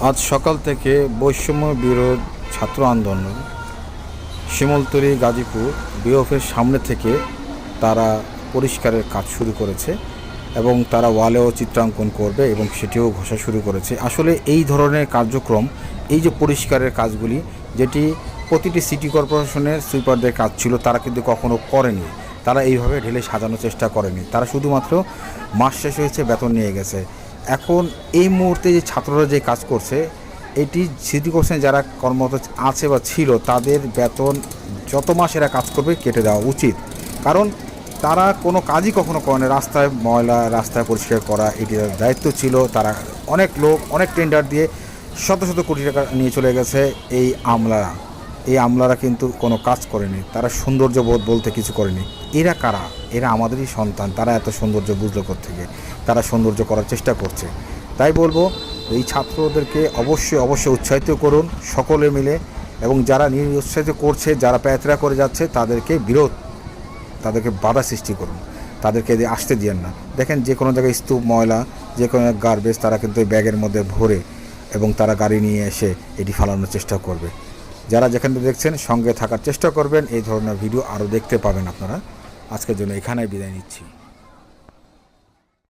আজ সকাল থেকে বৈষম্য বিরোধ ছাত্র আন্দোলন, শিমলতলি, গাজীপুর বিওফের সামনে থেকে তারা পরিষ্কারের কাজ শুরু করেছে এবং তারা ওয়ালেও চিত্রাঙ্কন করবে এবং সেটিও ঘোষা শুরু করেছে। আসলে এই ধরনের কার্যক্রম, এই যে পরিষ্কারের কাজগুলি, যেটি প্রতিটি সিটি কর্পোরেশনের সুইপারদের কাজ ছিল, তারা কিন্তু কখনো করেনি। তারা এইভাবে ঢেলে সাজানোর চেষ্টা করেনি। তারা শুধুমাত্র মাস শেষ হয়েছে, বেতন নিয়ে গেছে। এখন এই মুহূর্তে যে ছাত্ররা যে কাজ করছে, এটি সিটি কর্পোরেশনে যারা কর্মরত আছে বা ছিল, তাদের বেতন যত মাস এরা কাজ করবে কেটে দেওয়া উচিত। কারণ তারা কোনো কাজই কখনো করে না। রাস্তায় ময়লা, রাস্তায় পরিষ্কার করা, এটি দায়িত্ব ছিল। তারা অনেক লোক, অনেক টেন্ডার দিয়ে শত শত কোটি টাকা নিয়ে চলে গেছে এই আমলারা। এই আমলারা কিন্তু কোনো কাজ করেনি, তারা সৌন্দর্য বোধ বলতে কিছু করেনি। এরা কারা? এরা আমাদেরই সন্তান, তারা এত সৌন্দর্য বুঝলো থেকে তারা সৌন্দর্য করার চেষ্টা করছে। তাই বলব, এই ছাত্রদেরকে অবশ্যই অবশ্যই উৎসাহিত করুন সকলে মিলে এবং যারা নিরুৎসাহিত করছে, যারা প্যাতরা করে যাচ্ছে, তাদেরকে বিরোধ, তাদেরকে বাধা সৃষ্টি করুন। তাদেরকে আসতে দিয়েন না। দেখেন যে কোনো জায়গায় স্তূপ, ময়লা, যে কোনো গার্বেজ, তারা কিন্তু ব্যাগের মধ্যে ভরে এবং তারা গাড়ি নিয়ে এসে এটি ফালানোর চেষ্টা করবে। যারা যেখানে দেখছেন সঙ্গে থাকার চেষ্টা করবেন, এই ধরনের ভিডিও আরও দেখতে পাবেন আপনারা। আজকের জন্য এখানেই বিদায় নিচ্ছি।